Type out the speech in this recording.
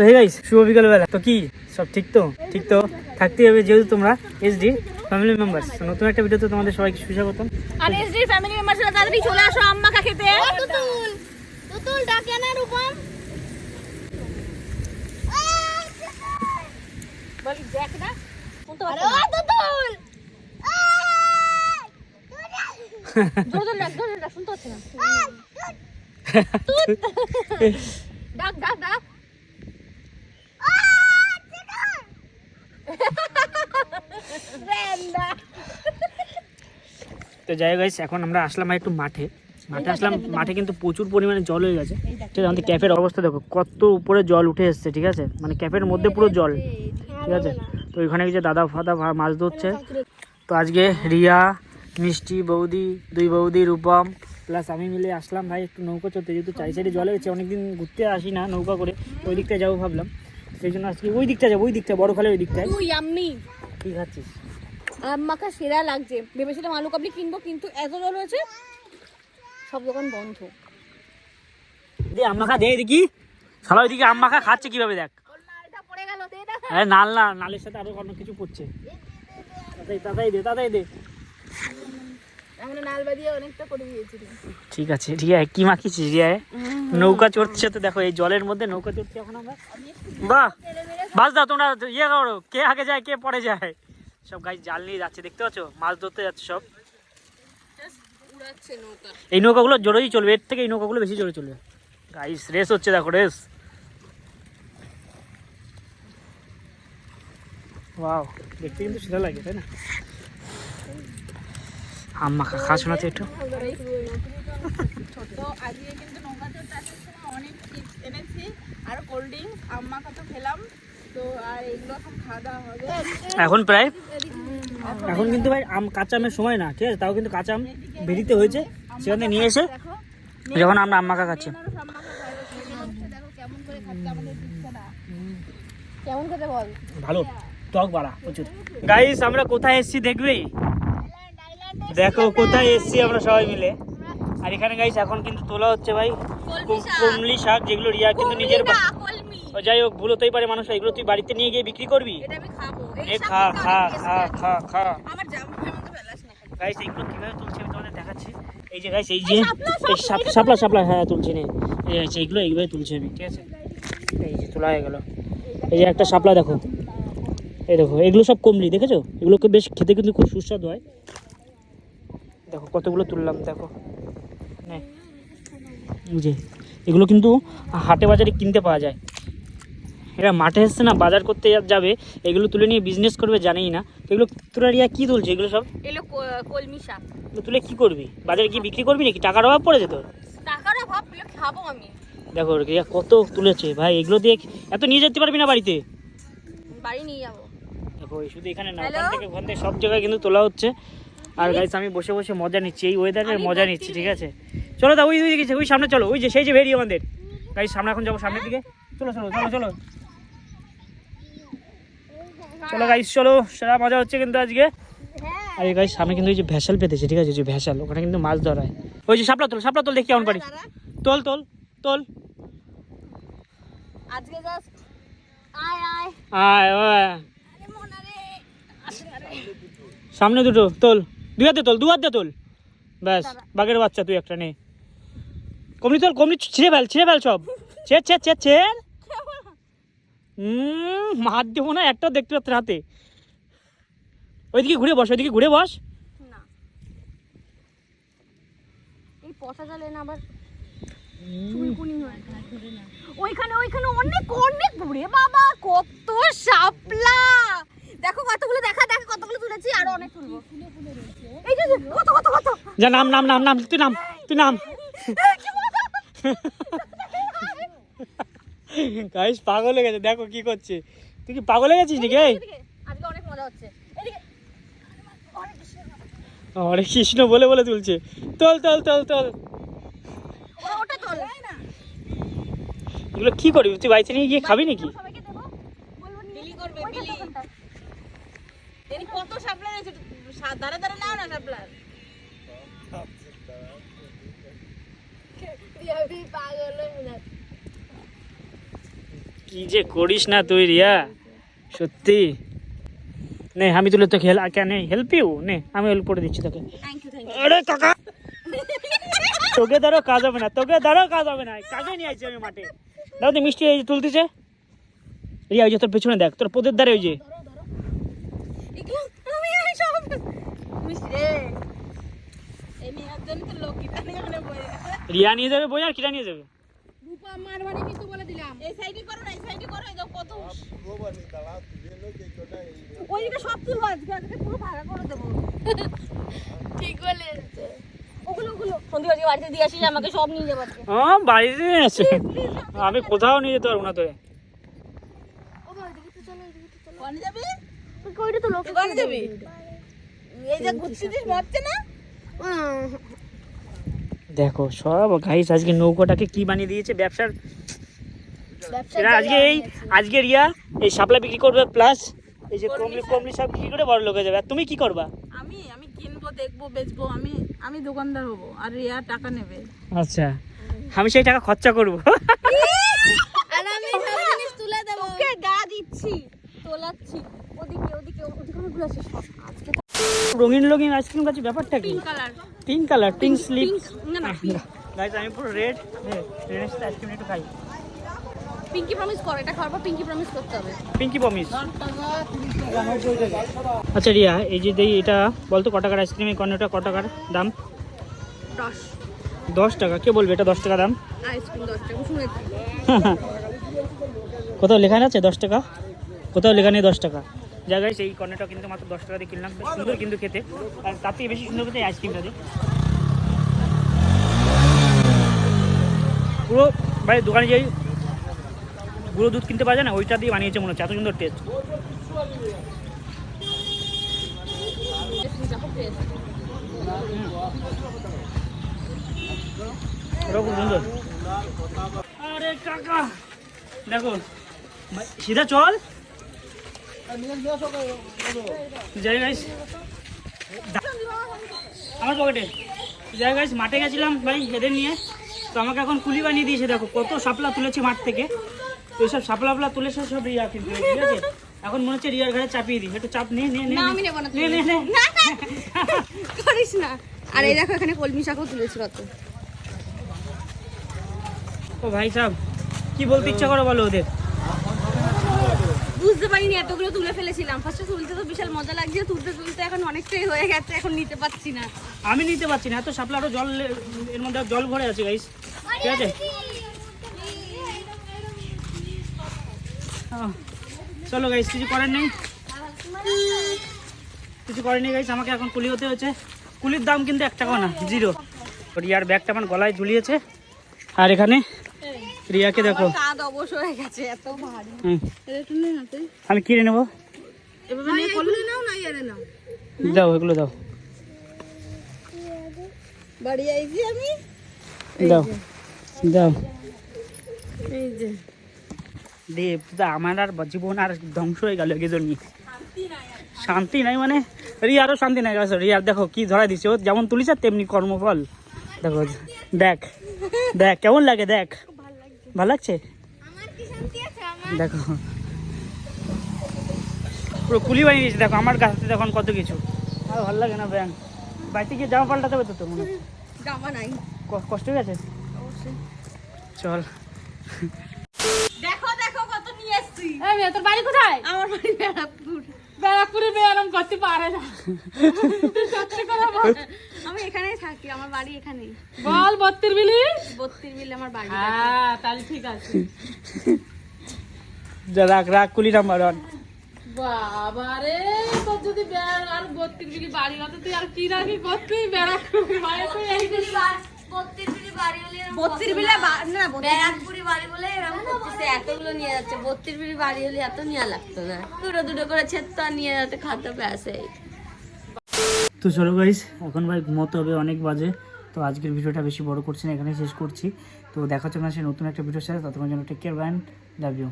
তো hey guys শুভ বিকালবেলা। তো কি? সব ঠিক তো? ঠিক তো? থাকতে হবে যেহেতু তোমরা এসডি ফ্যামিলি মেম্বার্স নতুন একটা ভিডিওতে তোমাদের সবাইকে সুস্বাগতম। আর এসডি ফ্যামিলি মেম্বারসরা তাড়াতাড়ি চলে আসো আম্মা কা খেতে। তুতুল তুতুল ডাকে না রূপম। বলি দেখ না। আরে তুতুল জোর জোর ডাক জোর জোর ডাক শুনতে পাচ্ছ না। ডাক ডাক ডাক। তো যাই গাইস এখন আমরা আসলাম একটু মাঠে। মাঠে আসলাম মাঠে কিন্তু প্রচুর পরিমাণে জল হয়ে গেছে। ঠিক আছে আমাদের ক্যাফের অবস্থা দেখো কত উপরে জল উঠে এসছে ঠিক আছে? মানে ক্যাফের মধ্যে পুরো জল ঠিক আছে? তো ওইখানে কিছু দাদা ফাদা মাছ ধরছে। তো আজকে রিয়া মিষ্টি বৌদি দুই বৌদি রূপম প্লাস আমি মিলে আসলাম ভাই একটু নৌকা চলতে যেহেতু চারি সাইডে জলে গেছে অনেকদিন ঘুরতে আসি না নৌকা করে ওই দিকটায় যাব ভাবলাম। সেই জন্য আজকে ওই দিকটা যাব ওই দিকটা বড় খালে ওই দিকটায়। কি খাচ্ছিস? মাখা সেরা লাগছে। ভেবেছিলাম আলু কাবলি কিনবো কিন্তু এত জল হয়েছে সব দোকান বন্ধ। দে আম্মাখা দে দেখি শালা ওইদিকে আম্মাখা খাচ্ছে কীভাবে দেখ? নাল না নালের সাথে আরও অন্য কিছু পড়ছে তাড়াতাড়ি দে তাড়াতাড়ি দে। ঠিক আছে রিয়া কি মাখিছিস রিয়া নৌকা চড়ছে তো দেখো এই জলের মধ্যে নৌকা চড়ছি এখন আমরা। বাহ! বাস দাও তোমরা ইয়ে করো কে আগে যায় কে পরে যায়? সব গাছ জাল নিয়ে যাচ্ছে দেখতে পাচ্ছ? মাছ ধরতে যাচ্ছে সব। এই নৌকাগুলো জোরেই চলবে এর থেকে এই নৌকাগুলো বেশি জোরে চলবে। গাইস রেস হচ্ছে দেখো রেস ওয়াও দেখতে কিন্তু সেটা লাগে তাই না? আম্মা খাস না তো একটু এখন প্রায়। এখন কিন্তু ভাই আম কাঁচা আমের সময় না ঠিক আছে? তাও কিন্তু কাঁচা আম বেরিতে হয়েছে সেখান থেকে নিয়ে এসে যখন আমরা কেমন করে খাচ্ছে ভালো টক বাড়া প্রচুর। গাইস আমরা কোথায় এসেছি দেখবে? দেখো কোথায় এসেছি আমরা সবাই মিলে। আর এখানে গাইস এখন কিন্তু তোলা হচ্ছে ভাই কুম- কুমলি শাক যেগুলো রিয়া কিন্তু নিজের যাই হোক ভুল হতেই পারে মানুষ এগুলো তুই বাড়িতে নিয়ে গিয়ে বিক্রি করবি? এ খা খা খা খা খা। গাইস কীভাবে তুলছি আমি তোমাদের দেখাচ্ছি। এই যে গাইস এই যে এই সাপ- শাপলা শাপলা হ্যাঁ তুলছি নে। এই আছে এগুলো এইভাবে তুলছি আমি ঠিক আছে? এই যে তোলা হয়ে গেল। এই যে একটা শাপলা দেখো। এই দেখো এগুলো সব কমলি দেখেছ? এগুলোকে বেশ খেতে কিন্তু খুব সুস্বাদু হয়। দেখো কতগুলো তুললাম দেখো। যে এগুলো কিন্তু হাটে বাজারে কিনতে পাওয়া যায়। এরা মাঠে এসছে না বাজার করতে যাবে এগুলো তুলে নিয়ে বিজনেস করবে জানেই না। তো এগুলো তোরা রিয়া কী তুলছে এগুলো সব? ক- কলমি শাক। এগুলো তুলে কি করবি? বাজারে গিয়ে বিক্রি করবি নাকি? টাকার অভাব পড়েছে তোর? টাকার অভাব খাব আমি। দেখো রিয়া কত তুলেছে ভাই এগুলো দিয়ে এত নিয়ে যেতে পারবি না বাড়িতে? বাড়ি নিয়ে যাব। দেখো শুধু এখানে না? ওখান থেকে ওখান থেকে সব জায়গায় কিন্তু তোলা হচ্ছে। আর গাইস আমি বসে বসে মজা নিচ্ছি এই ওয়েদারের মজা নিচ্ছি ঠিক আছে? চলো দা ওই ওই দিকে ওই সামনে চলো ওই যে সেই যে ভেরি আমাদের। গাইস সামনে এখন যাব সামনের দিকে। চলো চলো চলো চলো। চলো গাইস চলো সেরা মজা হচ্ছে কিন্তু আজকে। আর এই গাইস সামনে কিন্তু এই যে ভ্যাসাল পেতেছে ঠিক আছে? যে ভ্যাসাল ওখানে কিন্তু মাছ ধরা হয় ওই যে সাপলা তোল সাপলা তোল দেখি কেমন পারি তোল তোল তোল। আজকে জাস্ট আয় আয়। আয় মনা সামনে দুটো তোল। দুই হাতে তোল দু হাতে তোল। ব্যাস বাঘের বাচ্চা তুই একটা নে। কমলি তোল কমলি ছিঁড়ে ফেল ছিঁড়ে ফেল সব। ছেড় ছেড় ছেড় ছেড়। হুম হাত দেবো না একটাও দেখতে পাচ্ছে হাতে। ওইদিকে ঘুরে বস ওইদিকে ঘুরে বস। না। পচা জালে না আবার ওইখানে ওইখানে অনেক অনেক ঘুরে বাবা কত শাপলা দেখো কতগুলো দেখা দেখা কতগুলো তুলেছি আরও অনেক তুলবো। এই যে যে, কত কত কত? যা নাম নাম নাম নাম তুই নাম তুই নাম। এই, কি মজা! গাইস পাগল হয়ে গেছে দেখো কি করছে। তুই কি পাগল হয়ে গেছিস নাকি আজকে অনেক মজা হচ্ছে। হরে কৃষ্ণ বলে বলে তুলছে। তল তল তল তোল। এগুলো কি করবি? তুই বাড়িতে নিয়ে গিয়ে খাবি নাকি সবাইকে দেবো বলব নিয়ে বিলি করবে ওইটা বিলি দোকানটা। এর কত সাপলা রয়েছে সা- দাঁড়া দাঁড়া নাও না সাপলা পাগল যাচ্ছে কি যে করিস না তুই রিয়া? সত্যি? নে আমি তুলে তোকে হেল্প কেন হেল্প ইউ নে আমি হেল্প করে দিচ্ছি তোকে। আরে কাকা! তোকে ধরো কাজ হবে না তোকে ধরো কাজ হবে না। কাজে নিয়ে আসছি আমি মাঠে? দাও তুই মিষ্টি এই যে তুলতেছে। রিয়া ওই যে তোর পেছনে দেখ তোর পোদের ধারে ওই যে ইউ আমি এই সব মিষ্টি রে এই মেয়ের জন্য তো লোক গীতা নিয়ে ওখানে বয়ে রিয়া নিয়ে যাবে বই আর কিরা নিয়ে যাবে? রূপা আমার কিন্তু বলে দিলাম। এই সাইডে করো না এই সাইডে করো এই ওইদিকে সব তুলবো আজকে আজকে পুরো দেবো। ঠিক হ্যাঁ আমি কোথাও নিয়ে যেতে পারব না তোরে। যাবি? তো লোক যাবি? এই যে ঘুরছিস মরছে না? দেখো সব গাইস আজকে নৌকোটাকে কি বানিয়ে দিয়েছে? ব্যবসার এরা আজকে এই আজকে রিয়া এই শাপলা বিক্রি করবে প্লাস এই যে কমলি কমলি সব বিক্রি করে বড় লোক হয়ে যাবে। আর তুমি কি করবা? আমি আমি কিনবো দেখব বেচবো আমি আমি দোকানদার হব আর রিয়া টাকা নেবে। আচ্ছা। আমি সেই টাকা খরচা করব। আর আমি সব জিনিস তুলে দেবো। ওকে গা দিচ্ছি তোলাচ্ছি। ওদিকে ওদিকে ওদিকে অনেকগুলো আছে সব আজকে রঙিন রঙিন আইসক্রিম কাছে ব্যাপারটা কি? পিঙ্ক কালার পিঙ্ক স্লিপ না আমি পুরো রেড রেড আইসক্রিম একটু খাই। পিঙ্কি প্রমিস করো এটা খাওয়ার পর পিঙ্কি প্রমিস করতে হবে। পিঙ্কি পমিস আচ্ছা রিয়া এই যে দেই এটা বলতো ক টাকার আইসক্রিম এই কর্নেরটা ক টাকার দাম? দশ। দশ টাকা কে বলবে এটা দশ টাকা দাম? আইসক্রিম দশ টাকা শুনেছি কোথাও লেখা আছে দশ টাকা? কোথাও লেখা নেই দশ টাকা। জায়গায় সেই কর্নেরটা কিন্তু মাত্র দশ টাকা দিয়ে কিনলাম। সুন্দর কিন্তু খেতে। আর তার থেকে বেশি সুন্দর খেতে আইসক্রিমটা দিয়ে পুরো, ভাই, দোকানে যাই গুঁড়ো দুধ কিনতে পাওয়া যায় না, ওইটা দিয়ে বানিয়েছে মনে হচ্ছে। এত সুন্দর টেস্ট সুন্দর। দেখো সিধা, চল। যাই গাইস আমার পকেটে যাই গাইস মাঠে গেছিলাম ভাই এদের নিয়ে। তো আমাকে এখন কুলি বানিয়ে দিয়েছে দেখো কত সাপলা তুলেছি মাঠ থেকে। তো এইসব শাপলা তুলে সব সব রিয়া কিন্তু ঠিক আছে? এখন মনে হচ্ছে রিয়ার ঘরে চাপিয়ে দিই। একটু চাপ নে নে নে না, আমি নেব না, নে নে নে। করিস না। আর এই দেখো এখানে কলমি শাকও তুলেছি কত। ও ভাই সাহেব কি বলতে ইচ্ছা করো বলো ওদের? বুঝতে পারিনি এতগুলো তুলে ফেলেছিলাম। ফার্স্টে তুলতে তো বিশাল মজা লাগছে তুলতে তুলতে এখন অনেকটাই হয়ে গেছে এখন নিতে পারছি না। আমি নিতে পারছি না এত সাপলা আরও জল এর মধ্যে আর জল ভরে আছে গাইস ঠিক আছে? চলো গাইস কিছু করার নেই। কিছু করেনি গাইস আমাকে এখন কুলি হতে হচ্ছে কুলির দাম কিন্তু এক টাকাও না জিরো ইয়ার ব্যাগটা আমার গলায় ঝুলিয়েছে আর এখানে রিয়াকে দেখো। কাঁধ অবশ হয়ে গেছে এত ভারী। হুম, এটা না তুই আমি কিনে নেব? এভাবে নিয়ে করলে? নাও না ইয়ারে নাও। দাও এগুলো দাও। বাড়ি আইছি আমি। দাও দাও। এই যে। দেব তা আমার আর জীবন আর ধ্বংস হয়ে গেল শান্তি নাই মানে? রিয়ারও শান্তি নাই গেছে রিয়ার দেখো কি ধরা দিচ্ছে ও যেমন তুলিছে তেমনি কর্মফল। দেখো দেখ দেখ কেমন লাগে দেখ। ভালো লাগছে? আমার কি শান্তি আছে? দেখো। পুরো কুলি বানিয়ে দিয়েছে। দেখো আমার কাছে দেখুন কত কিছু। আর ভালো লাগে না ব্যাং। বাড়িতে গিয়ে জামা পাল্টাতে হবে তো তোর মনে জামা নাই। কষ্ট হয়ে গেছে? চল। দেখো দেখো কত নিয়ে এসছি। এই মেয়ে তোর বাড়ি কোথায়? আমার বাড়ি ব্যারাকপুর। ব্যারাকপুরে এরম করতে পারে না। সত্যি করে বল। আমি এখানেই থাকি আমার বাড়ি এখানেই। বল বত্রির বিলি? বত্রিশ বিলে আমার বাড়ি। হ্যাঁ তাহলে ঠিক আছে। যা রাখ রাখ কুলি নাম্বার ওয়ান। বাবারে তোর যদি বেড় আর বত্রিশ বিলি বাড়ি হতো তুই আর কি রাখি করতি? দিলি বত্রিশ বিলে না। ব্যারাকপুরি বাড়ি বলে এরকম করতেছে এতগুলো নিয়ে যাচ্ছে। বত্রিশ বিড়ি বাড়ি হলে এত নেওয়া লাগতো না। দুটো দুটো করে ছেত্তা নিয়ে যাতে খাতে প্যাসে তো চলো গাইস এখন ভাই ঘুমোতে হবে, অনেক বাজে। তো আজকের ভিডিওটা বেশি বড় করছি না এখানে শেষ করছি। তো দেখা হচ্ছে না সে নতুন একটা ভিডিও সাথে ততক্ষণ জন্য take care band love you